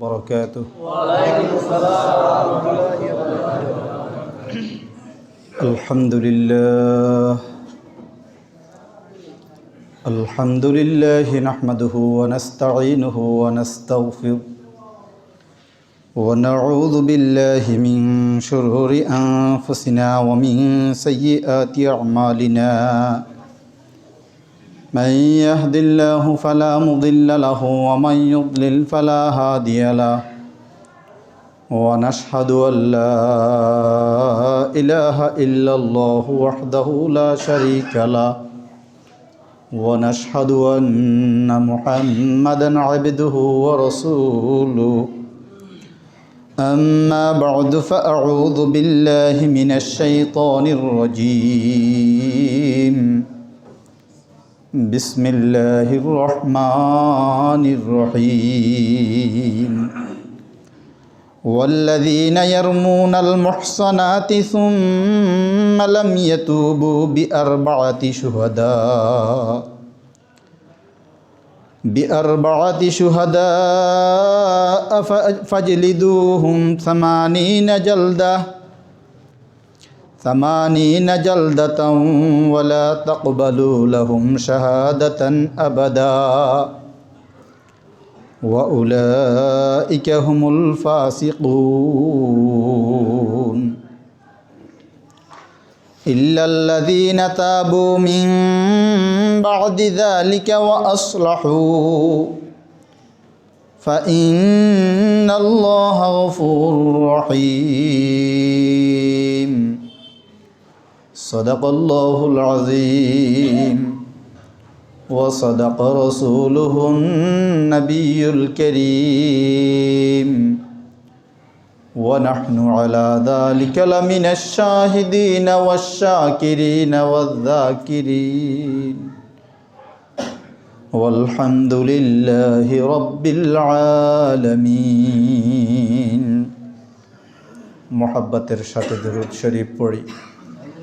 وبركاته. الحمد لله. الحمد لله نحمده ونستعينه ونستغفره. ونعوذ بالله من شرور أنفسنا ومن سيئات أعمالنا. من يهد الله فلا مضل له ومن يضلل فلا هادي له ونشهد أن لا إله إلا الله وحده لا شريك له ونشهد أن محمدا عبده ورسوله أما بعد فأعوذ بالله من الشيطان الرجيم بسم الله الرحمن الرحيم. والذين يرمون المحصنات ثم لم يتوبوا بأربعة شهداء بأربعة شهداء فاجلدوهم ثمانين جلدة ثمانين جلدة ولا تقبلوا لهم شهادة أبدا. وأولئك هم الفاسقون. إلا الذين تابوا من بعد ذلك وأصلحوا فإن الله غفور رحيم. صدق الله العظيم وصدق رسوله النبي الكريم ونحن على ذلك لمن الشاهدين والشاكرين والذاكرين والحمد لله رب العالمين محبت ارشاد درود شريف پڑھی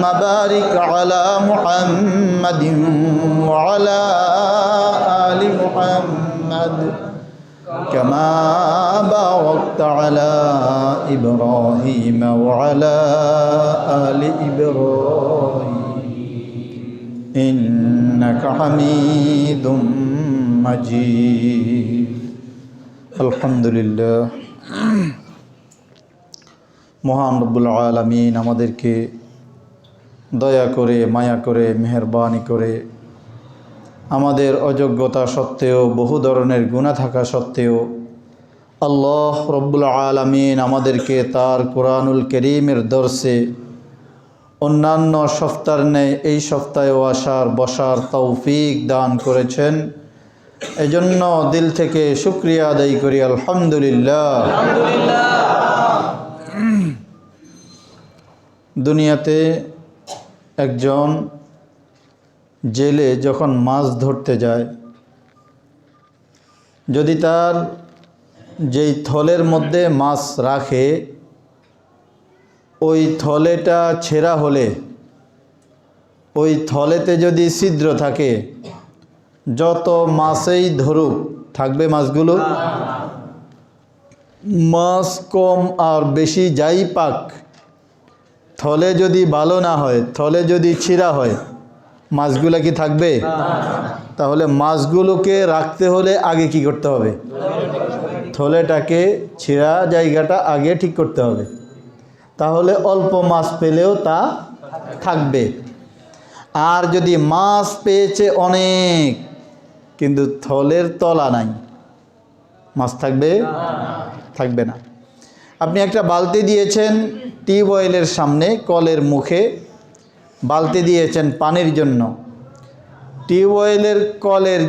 اللهم بارك على محمد وعلى آل محمد كما باركت على إبراهيم وعلى آل إبراهيم إنك حميد مجيد الحمد لله মহান রব্বুল আলমিন আমাদেরকে দয়া করে মায়া করে মেহরবানি করে। আমাদের অযোগ্যতা সত্ত্বেও বহু ধরনের গুণা থাকা সত্ত্বেও আল্লাহ রব্বুল আলমিন আমাদেরকে তার কোরআনুল করিমের দর্শে অন্যান্য সপ্তাহের নেয় এই সপ্তাহেও আসার বসার তৌফিক দান করেছেন। এজন্য দিল থেকে শুক্রিয়া আদায় করি আলহামদুলিল্লাহ। দুনিয়াতে একজন জেলে যখন মাছ ধরতে যায়, যদি তার যেই থলের মধ্যে মাছ রাখে, ওই থলেটা ছেঁড়া হলে, ওই থলেতে যদি ছিদ্র থাকে, যত মাছেই ধরুক, থাকবে মাছগুলো? মাছ কম আর বেশি যাই পাক। থলে যদি ভালো না হয় থলে যদি ছিঁড়া হয় মাছগুলো কি থাকবে? তাহলে মাছগুলোকে রাখতে হলে আগে কি করতে হবে? থলেটাকে ছিঁড়া জায়গাটা আগে ঠিক করতে হবে। তাহলে অল্প মাছ পেলেও তা থাকবে। আর যদি মাছ পেয়েছে অনেক কিন্তু থলের তলা নাই মাছ থাকবে? থাকবে না। আপনি একটা বালতি দিয়েছেন টিউবওয়েলের সামনে কলের মুখে বালতি দিয়েছেন পানির জন্য। টিউবওয়েলের কলের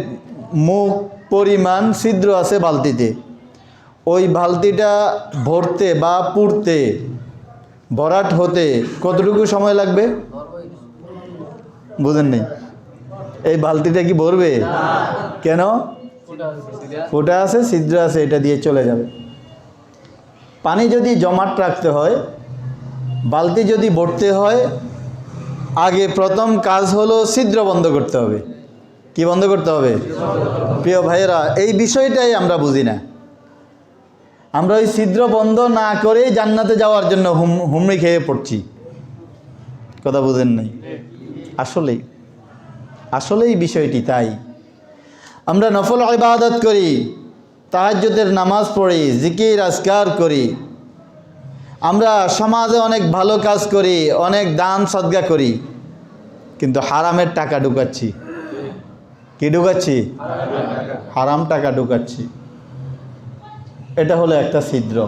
মুখ পরিমাণ ছিদ্র আছে বালতিতে। ওই বালতিটা ভরতে বা পুড়তে, ভরাট হতে কতটুকু সময় লাগবে? বুঝেন নেই এই বালতিটা কি ভরবে? কেন? ফুটা আছে, ছিদ্র আছে, এটা দিয়ে চলে যাবে। পানি যদি জমাট রাখতে হয় বালতি যদি ভরতে হয়, আগে প্রথম কাজ হলো ছিদ্র বন্ধ করতে হবে। কি বন্ধ করতে হবে? প্রিয় ভাইয়েরা, এই বিষয়টাই আমরা বুঝি না। আমরা ওই ছিদ্র বন্ধ না করেই জান্নাতে যাওয়ার জন্য হুম, হুমড়ি খেয়ে পড়ছি। কথা বুঝেন নাই? আসলেই আসলেই বিষয়টি তাই। আমরা নফল ইবাদত করি, তাহাজ্জুদের নামাজ পড়ি, জিকির, আজকার করি। আমরা সমাজে অনেক ভালো কাজ করি, অনেক দান সদ্গা করি, কিন্তু হারামের টাকা ঢুকাচ্ছি। কি ঢুকাচ্ছি? হারাম টাকা ঢুকাচ্ছি। এটা হলো একটা ছিদ্র।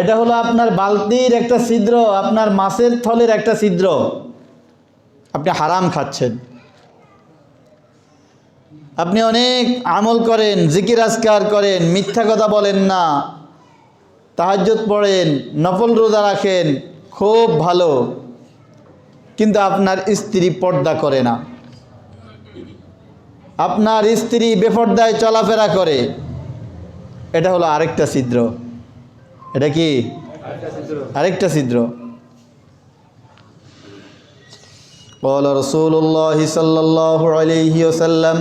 এটা হলো আপনার বালতির একটা ছিদ্র, আপনার মাছের থলের একটা ছিদ্র। আপনি হারাম খাচ্ছেন। আপনি অনেক আমল করেন, জিকির আজকার করেন, মিথ্যা কথা বলেন না। তাহাজ্জুদ পড়েন নফল রোজা রাখেন খুব ভালো কিন্তু আপনার স্ত্রী পর্দা করে না আপনার স্ত্রী বেপর্দায় চলাফেরা করে এটা হলো আরেকটা ছিদ্র এটা কি আরেকটা ছিদ্র قال رسول الله صلى الله عليه وسلم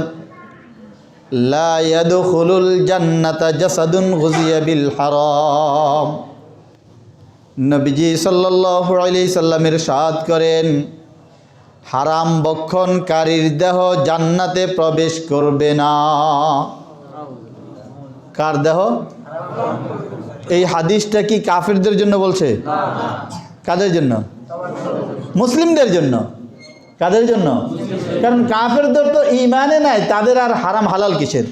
জান্নাতা জাসাদুন গুজিয়া বিল সাল্লামের সাদ করেন, হারাম বক্ষণকারীর দেহ জান্নাতে প্রবেশ করবে না। কার দেহ? এই হাদিসটা কি কাফিরদের জন্য বলছে? কাদের জন্য? মুসলিমদের জন্য। কাদের জন্য? কারণ কাফেরদের তো ইমানে নাই, তাদের আর হারাম হালাল কিসের?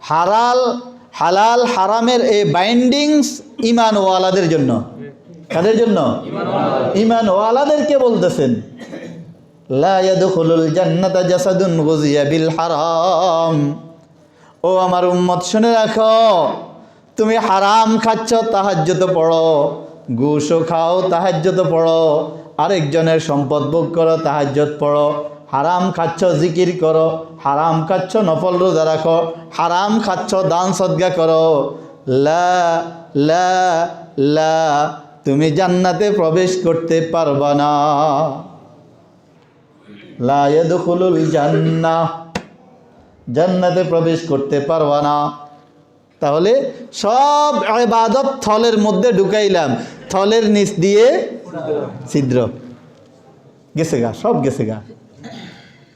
হারাল, হালাল, হারামের এই বাইন্ডিংস ইমান ওয়ালাদের জন্য। কাদের জন্য? ইমান ওয়ালাদেরকে বলতেছেন হারাম। ও আমার উম্মত, শুনে রাখো, তুমি হারাম খাচ্ছ তাহাজ্জত পড়ো। ঘুষও খাও তাহাজ্জত পড়ো। আরেকজনের সম্পদ ভোগ করো, তাহাজ্জত পড়ো। হারাম খাচ্ছ, জিকির করো। হারাম খাচ্ছ, নফল রোজা রাখো। হারাম খাচ্ছ, দান সদ্গা করো। লা লা লা, তুমি জান্নাতে প্রবেশ করতে পারবা না। লা ইয়াদখুলুল জান্নাহ, জান্নাতে প্রবেশ করতে পারবা না। তাহলে সব ইবাদত থলের মধ্যে ঢুকাইলাম। থলের নিচ দিয়ে ছিদ্র। গেছে গা, সব গেছে গা।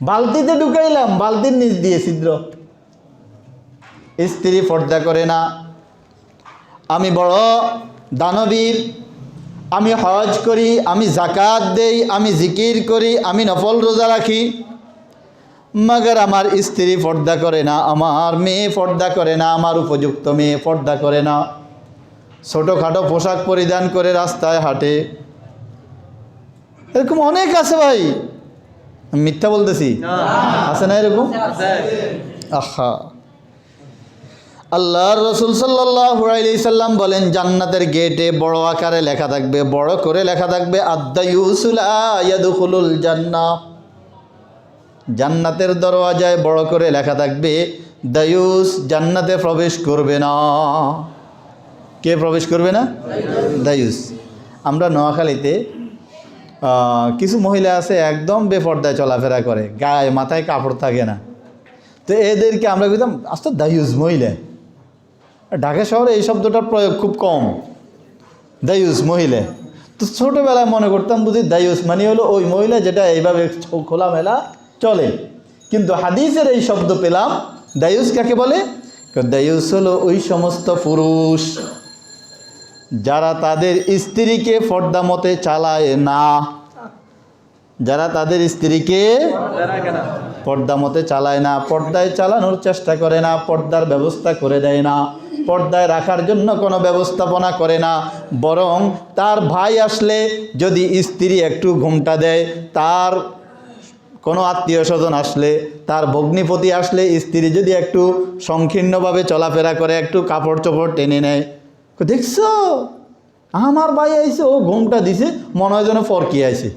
বালতিতে ঢুকাইলাম, বালতির নিচ দিয়ে ছিদ্র। স্ত্রী পর্দা করে না। আমি বড় দানবীর, আমি হজ করি, আমি জাকাত দেই, আমি জিকির করি, আমি নফল রোজা রাখি। মগর আমার স্ত্রী পর্দা করে না, আমার মেয়ে পর্দা করে না, আমার উপযুক্ত মেয়ে পর্দা করে না। ছোটোখাটো পোশাক পরিধান করে রাস্তায় হাঁটে। এরকম অনেক আছে ভাই। মিথ্যা বলতেছি? আছে না এরকম? আহা। আল্লাহর রসুল সাল্লাম বলেন জান্নাতের গেটে বড় আকারে লেখা থাকবে বড় করে লেখা থাকবে আদায়ুসুল জান্না। জান্নাতের দরওয়াজায় বড় করে লেখা থাকবে দায়ুস জান্নাতে প্রবেশ করবে না। কে প্রবেশ করবে না? দায়ুস। আমরা নোয়াখালীতে কিছু মহিলা আছে একদম বেপর্দায় চলাফেরা করে, গায়ে মাথায় কাপড় থাকে না। তো এদেরকে আমরা বুঝতাম আস্তে দায়ুস মহিলা। ঢাকা শহরে এই শব্দটার প্রয়োগ খুব কম। দায়ুস মহিলা। তো ছোটোবেলায় মনে করতাম বুঝি দায়ুস মানে হলো ওই মহিলা যেটা এইভাবে খোলামেলা চলে। কিন্তু হাদিসের এই শব্দ পেলাম, দায়ুস কাকে বলে? দায়ুস হলো ওই সমস্ত পুরুষ। যারা তাদের স্ত্রীকে ফর্দা মতে চালায় না। যারা তাদের স্ত্রীকে পর্দা মতে চালায় না, পর্দায় চালানোর চেষ্টা করে না, পর্দার ব্যবস্থা করে দেয় না, পর্দায় রাখার জন্য কোনো ব্যবস্থাপনা করে না, বরং তার ভাই আসলে যদি স্ত্রী একটু ঘুমটা দেয়, তার কোনো আত্মীয় স্বজন আসলে, তার ভগ্নিপতি আসলে স্ত্রী যদি একটু সংকীর্ণভাবে চলাফেরা করে, একটু কাপড় চোপড় টেনে নেয় দেখছ? আমার ভাই আইছে, ও ঘুমটা দিছে, মনে হয় যেন ফরকি আইছে।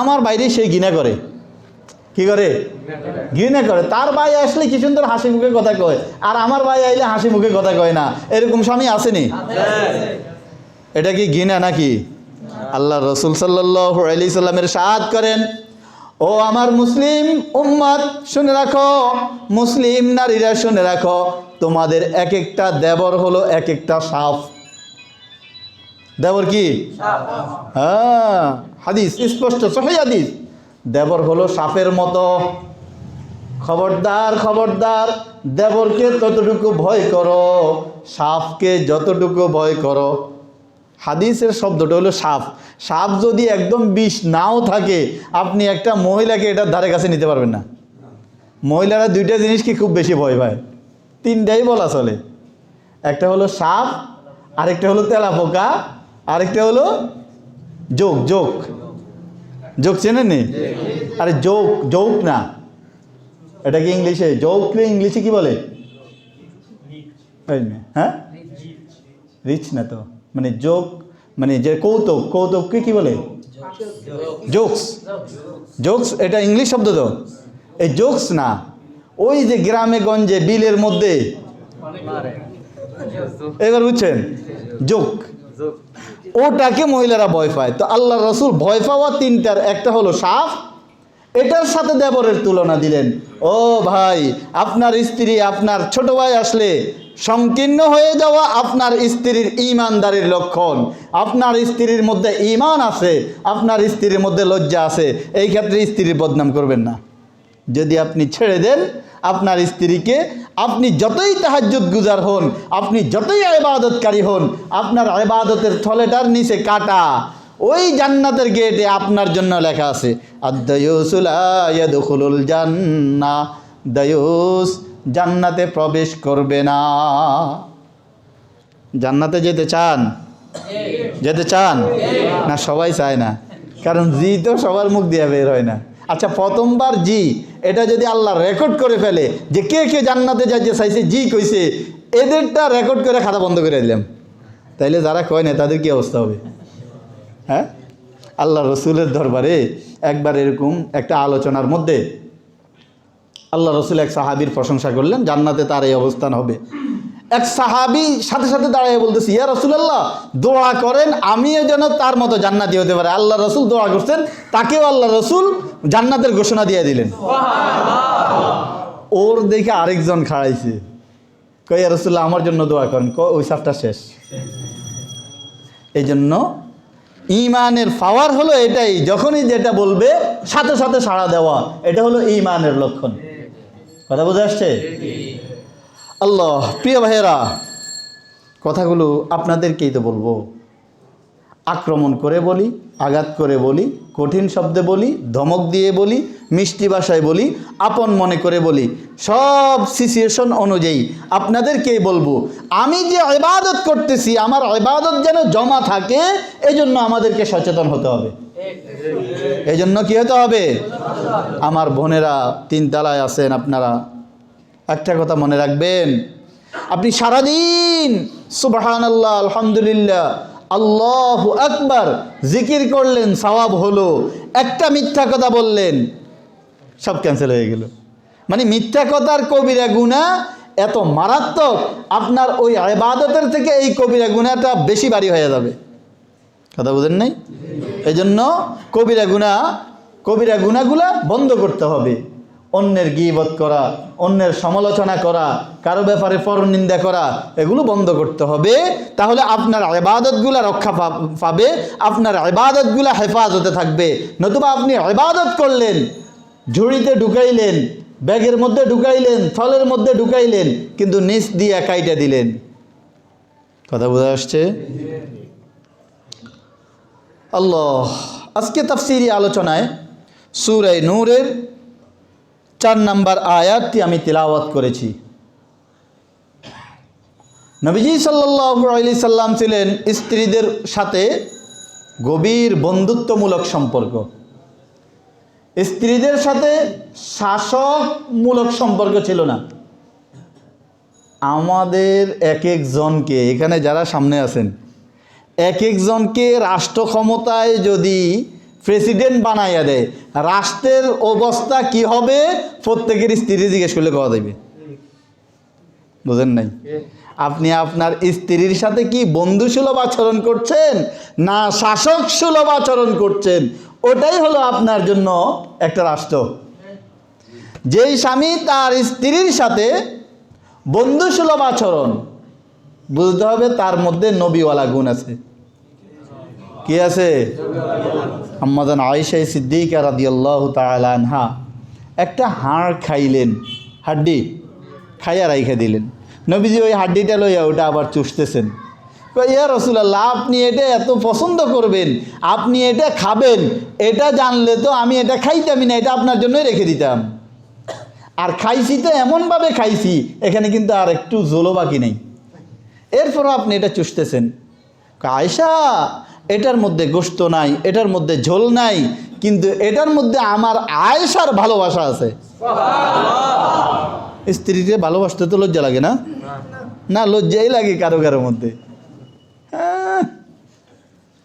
আমার বাইরে সে ঘৃণা করে। কি করে? ঘৃণা করে। তার ভাই আসলে কি সুন্দর হাসি মুখে কথা কয়, আর আমার ভাই আইলে হাসি মুখে কথা কয় না। এরকম স্বামী আসেনি এটা কি ঘৃণা নাকি? আল্লাহ রসুল সাল্লাহ আলি সাল্লামের সাদ করেন, ও আমার মুসলিম উম্মত, শুনে রাখো। মুসলিম নারীরা শুনে রাখো। তোমাদের এক একটা দেবর হলো এক একটা সাফ দেবর কি? হ্যাঁ হাদিস, স্পষ্ট হাদিস। দেবর হলো সাপের মতো। খবরদার খবরদার, দেবরকে ততটুকু ভয় করো, সাপকে যতটুকু ভয় করো। হাদিসের শব্দটা হলো সাপ। সাপ যদি একদম বিষ নাও থাকে, আপনি একটা মহিলাকে এটার ধারে কাছে নিতে পারবেন না। মহিলারা দুইটা জিনিসকে খুব বেশি ভয় পায়। তিনটাই বলা চলে। একটা হলো সাপ আরেকটা হলো তেলা পোকা আরেকটা হলো যোগ যোগ যোগ চেনেন নি? আরে যোগ যোগ না। এটা কি ইংলিশে? যোগকে ইংলিশে কি বলে? হ্যাঁ? রিচ না তো। মানে যোগ মানে যে কৌতুক কৌতুককে কি বলে? জোকস। জোকস এটা ইংলিশ শব্দ তো। এই জোকস না। ওই যে গ্রামে গঞ্জে বিলের মধ্যে। এবার বুঝছেন? যোগ ওটাকে মহিলারা ভয় পায়। তো আল্লাহ রসুল ভয় পাওয়া তিনটার, একটা হলো সাপ, এটার সাথে দেবরের তুলনা দিলেন। ও ভাই, আপনার স্ত্রী, আপনার ছোট ভাই আসলে সংকীর্ণ হয়ে যাওয়া আপনার স্ত্রীর ইমানদারির লক্ষণ। আপনার স্ত্রীর মধ্যে ইমান আছে, আপনার স্ত্রীর মধ্যে লজ্জা আছে। এই ক্ষেত্রে স্ত্রীর বদনাম করবেন না। যদি আপনি ছেড়ে দেন, আপনার স্ত্রীকে আপনি যতই তাহাজ্জুদ গুজার হন, আপনি যতই আবাদতকারী হন, আপনার আবাদতের থলেটার নিচে কাটা। ওই জান্নাতের গেটে আপনার জন্য লেখা আছে আদায়ুসুল জান্না। দায়ুস, জান্নাতে প্রবেশ করবে না। জান্নাতে যেতে চান? যেতে চান? না, সবাই চায় না। কারণ জি তো সবার মুখ দিয়ে বের হয় না। আচ্ছা প্রথমবার জি এটা যদি আল্লাহ রেকর্ড করে ফেলে যে কে কে জান্নাতে যাইতে চাইছে, জি কইছে, এদেরটা রেকর্ড করে খাতা বন্ধ করে দিলাম। তাইলে যারা কয় না, তাদের কী অবস্থা হবে? হ্যাঁ? আল্লাহ রসুলের দরবারে একবার এরকম একটা আলোচনার মধ্যে আল্লাহ রসুল এক সাহাবির প্রশংসা করলেন, জান্নাতে তার এই অবস্থান হবে। এক সাহাবি সাথে সাথে দাঁড়িয়ে বলতেছি ইয়া রসুলাল্লাহ দোয়া করেন আমিও যেন তার মতো জান্নাতি হতে পারে। আল্লাহ রসুল দোয়া করছেন তাকেও আল্লাহ রসুল জান্নাতের ঘোষণা দিয়ে দিলেন। ওর দেখে আরেকজন খাড়াইছে। কইয়া রসুল্লাহ আমার জন্য দোয়া করেন ক ওই সাপটা শেষ। এই জন্য ইমানের পাওয়ার হলো এটাই যখনই যেটা বলবে সাথে সাথে সাড়া দেওয়া এটা হলো ইমানের লক্ষণ। কথা বুঝে আসছে? আল্লাহ, প্রিয় ভাইয়েরা, কথাগুলো আপনাদেরকেই তো বলব। আক্রমণ করে বলি, আঘাত করে বলি, কঠিন শব্দে বলি, ধমক দিয়ে বলি, মিষ্টি ভাষায় বলি, আপন মনে করে বলি, সব সিচুয়েশন অনুযায়ী আপনাদেরকেই বলব, আমি যে ইবাদত করতেছি, আমার ইবাদত যেন জমা থাকে এই জন্য আমাদেরকে সচেতন হতে হবে। এই জন্য কী হতে হবে? আমার বোনেরা তিন তালায় আছেন আপনারা একটা কথা মনে রাখবেন। আপনি সারাদিন সুবাহান আল্লাহ আলহামদুলিল্লাহ, আল্লাহ আকবার, জিকির করলেন, সওয়াব হলো। একটা মিথ্যা কথা বললেন, সব ক্যান্সেল হয়ে গেল। মানে মিথ্যা কথার কবিরা গুণা এত মারাত্মক, আপনার ওই আবাদতের থেকে এই কবিরা গুণাটা বেশি বাড়ি হয়ে যাবে। কথা বুঝেন নাই? এই জন্য কবিরা গুণা কবিরা গুণাগুলা বন্ধ করতে হবে। অন্যের গিবত করা, অন্যের সমালোচনা করা, কারও ব্যাপারে পরনিন্দা করা, এগুলো বন্ধ করতে হবে। তাহলে আপনার আবাদতগুলা রক্ষা পাবে, আপনার আবাদতগুলা হেফাজতে থাকবে। নতুবা আপনি আবাদত করলেন, ঝুড়িতে ঢুকাইলেন, ব্যাগের মধ্যে ঢুকাইলেন থলের মধ্যে ঢুকাইলেন, কিন্তু নিচ দিয়ে কাইটা দিলেন। কথা বোঝা আসছে আল্লাহ, আজকে তাফসিরি আলোচনায় সুরাই নূরের চার নাম্বার আয়াতটি আমি তিলাওয়াত করেছি। নবীজি সাল্লাহ আলি সাল্লাম ছিলেন স্ত্রীদের সাথে গভীর বন্ধুত্বমূলক সম্পর্ক। স্ত্রীদের সাথে শাসকমূলক সম্পর্ক ছিল না। আমাদের এক একজনকে, এখানে যারা সামনে আছেন, এক একজনকে রাষ্ট্র ক্ষমতায় যদি প্রেসিডেন্ট বানাইয়া দেয়। রাষ্ট্রের অবস্থা কি হবে? প্রত্যেকের স্ত্রী জিজ্ঞেস করলে কথা দেবে বুঝেন নাই? আপনি আপনার স্ত্রীর সাথে কি বন্ধুসুলভ আচরণ করছেন? না শাসক সুলভ আচরণ করছেন? ওটাই হলো আপনার জন্য একটা রাষ্ট্র। যেই স্বামী তার স্ত্রীর সাথে বন্ধুসুলভ আচরণ, বুঝতে হবে তার মধ্যে নবীওয়ালা গুণ আছে। কি আছে? আম্মাদান আয়েশাই সিদ্দিকা রাদিয়াল্লাহু তাআলা আনহা। একটা হাড় খাইলেন, হাড্ডি খাইয়া রাইখে দিলেন। নবীজি ওই হাড্ডিটা লইয়া ওটা আবার চুষতেছেন। ইয়া রসুলাল্লাহ, আপনি এটা এত পছন্দ করবেন, আপনি এটা খাবেন, এটা জানলে তো আমি এটা খাইতামই না, এটা আপনার জন্যই রেখে দিতাম। আর খাইছি তো এমনভাবে খাইছি, এখানে কিন্তু আর একটু জোলো বাকি নেই। এরপরও আপনি এটা চুষতেছেন। আয়সা এটার মধ্যে গোস্ত নাই, এটার মধ্যে ঝোল নাই, কিন্তু এটার মধ্যে আমার আয়েশার ভালোবাসা আছে। স্ত্রীকে ভালোবাসতে তো লজ্জা লাগে না? না, লজ্জাই লাগে কারও কারও মধ্যে। হ্যাঁ।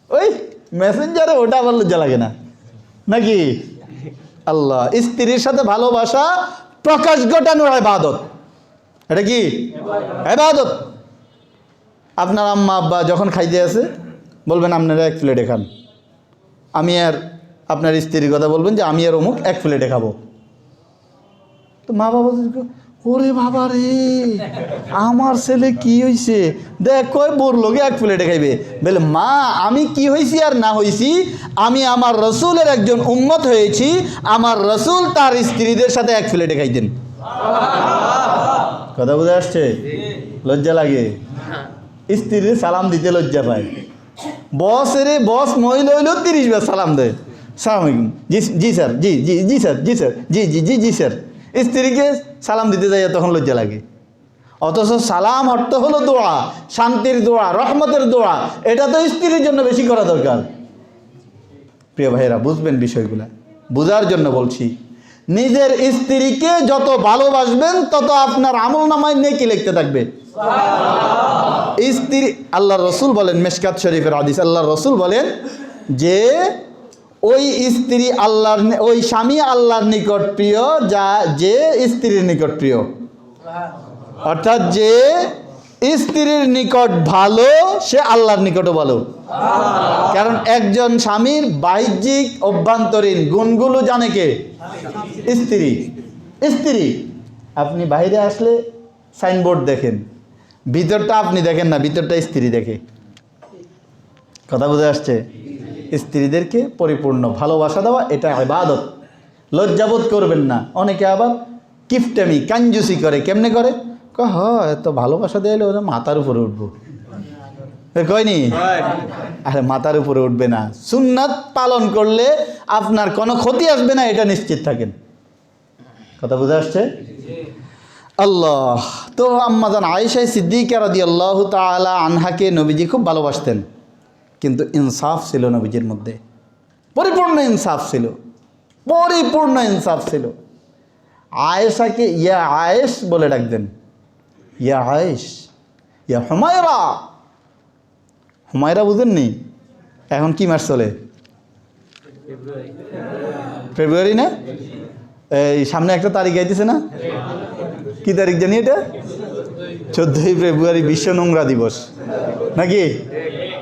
ওই, মেসেঞ্জারে ওটা আবার লজ্জা লাগে না। নাকি? আল্লাহ, স্ত্রীর সাথে ভালোবাসা প্রকাশ ঘটানোর আবাদত এটা কি? আবাদত আপনার আম্মা আব্বা যখন খাইতে আসে বলবেন আপনারা এক প্লেটে খান। আমি আর আপনার স্ত্রীর কথা বলবেন যে আমি আর অমুক এক প্লেটে খাব। তো মা বাবা ওরে বাবা রে আমার ছেলে কি হয়েছে দেখ কয় বোর লোকে এক প্লেটে খাইবে? বলে মা আমি কি হয়েছি আর না হয়েছি আমি আমার রসুলের একজন উম্মত হয়েছি আমার রসুল তার স্ত্রীদের সাথে এক প্লেটে খাইতেন। কথা বুঝে আসছে? লজ্জা লাগে। স্ত্রীর সালাম দিতে লজ্জা পায়। বস রে বস মহিলা হইলেও তিরিশ বার সালাম দেয়। সালাম জি জি স্যার, জি জি জি স্যার জি স্যার, জি জি জি জি স্যার। স্ত্রীকে সালাম দিতে যাই তখন লজ্জা লাগে। অথচ সালাম অর্থ হলো দোয়া, শান্তির দোয়া, রহমতের দোয়া। এটা তো স্ত্রীর জন্য বেশি করা দরকার। প্রিয় ভাইয়েরা, বুঝবেন বিষয়গুলা। বোঝার জন্য বলছি নিজের স্ত্রীকে যত ভালোবাসবেন, তত আপনার আমল নামায় নেকি লিখতে থাকবে। স্ত্রী, আল্লাহ রসুল বলেন, মেশকাত শরীফের হাদিস, আল্লাহ রসুল বলেন যে, ওই স্ত্রী আল্লাহর ওই স্বামী আল্লাহর নিকট প্রিয়, যা, যে স্ত্রীর নিকট প্রিয়। অর্থাৎ যে স্ত্রীর নিকট ভালো, সে আল্লাহর নিকটও ভালো। কারণ একজন স্বামীর বাহ্যিক অভ্যন্তরীণ গুণগুলো জানে কে? স্ত্রী। স্ত্রী। আপনি বাইরে আসলে সাইনবোর্ড দেখেন। ভিতরটা আপনি দেখেন না, ভিতরটা স্ত্রী দেখে। কথা বুঝে আসছে? স্ত্রীদেরকে পরিপূর্ণ ভালোবাসা দেওয়া, এটা ইবাদত। লজ্জাবোধ করবেন না। অনেকে আবার কিফটামি কাঞ্জুসি করে, কেমনে করে? ক হ এত ভালোবাসা দেওয়ালে ওরা মাথার উপরে উঠবো। কয়নি আরে মাথার উপরে উঠবে না। সুন্নাত পালন করলে আপনার কোনো ক্ষতি আসবে না এটা নিশ্চিত থাকেন। কথা বুঝে আসছে? আল্লাহ। তো আম্মাজান আয়েশাই সিদ্দিকা রাদি আল্লাহ তালা আনহাকে নবীজি খুব ভালোবাসতেন। কিন্তু ইনসাফ ছিল নবীজির মধ্যে। পরিপূর্ণ ইনসাফ ছিল। পরিপূর্ণ ইনসাফ ছিল। আয়েশাকে ইয়া আয়েশ বলে ডাকতেন। ইয়া আয়েশ, ইয়া হুমায়রা। হুমায়রা বুঝেননি? এখন কি মাস চলে? ফেব্রুয়ারি না? এই সামনে একটা তারিখ আইতেছে না? কি তারিখ জানি এটা? চোদ্দোই ফেব্রুয়ারি বিশ্ব নোংরা দিবস। নাকি?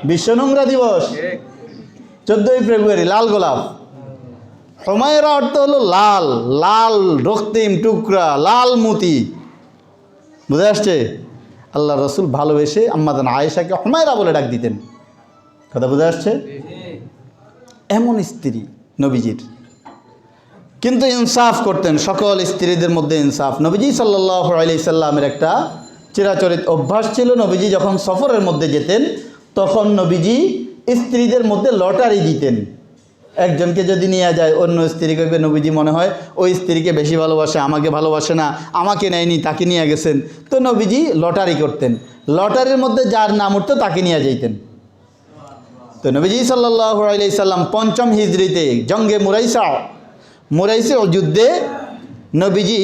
বিশ্ব নোংরা দিবস। চোদ্দোই ফেব্রুয়ারি লাল গোলাপ। সময়ের অর্থ হলো লাল লাল রক্তিম টুকরা, লাল মতি। বুঝে আসছে? আল্লাহ রসুল ভালোবেসে আম্মাদান আয়েশাকে হমায়রা বলে ডাক দিতেন। কথা বুঝে আসছে? এমন স্ত্রী নবীজির। কিন্তু ইনসাফ করতেন, সকল স্ত্রীদের মধ্যে ইনসাফ। নবীজি সাল্লাহ আলি সাল্লামের একটা চিরাচরিত অভ্যাস ছিল, নবীজি যখন সফরের মধ্যে যেতেন, তখন নবীজি স্ত্রীদের মধ্যে লটারি দিতেন। একজনকে যদি নিয়ে যায়, অন্য স্ত্রী কইবে, নবীজি মনে হয় ওই স্ত্রীকে বেশি ভালোবাসে, আমাকে ভালোবাসে না, আমাকে নেয়নি, তাকে নিয়ে গেছেন। তো নবীজি লটারি করতেন। লটারির মধ্যে যার নাম উঠতো, তাকে নিয়ে যাইতেন। তো নবীজি সাল্লাহ পঞ্চম হিজড়িতে জঙ্গে মুরাইসা, মুরাইসে যুদ্ধে নবীজি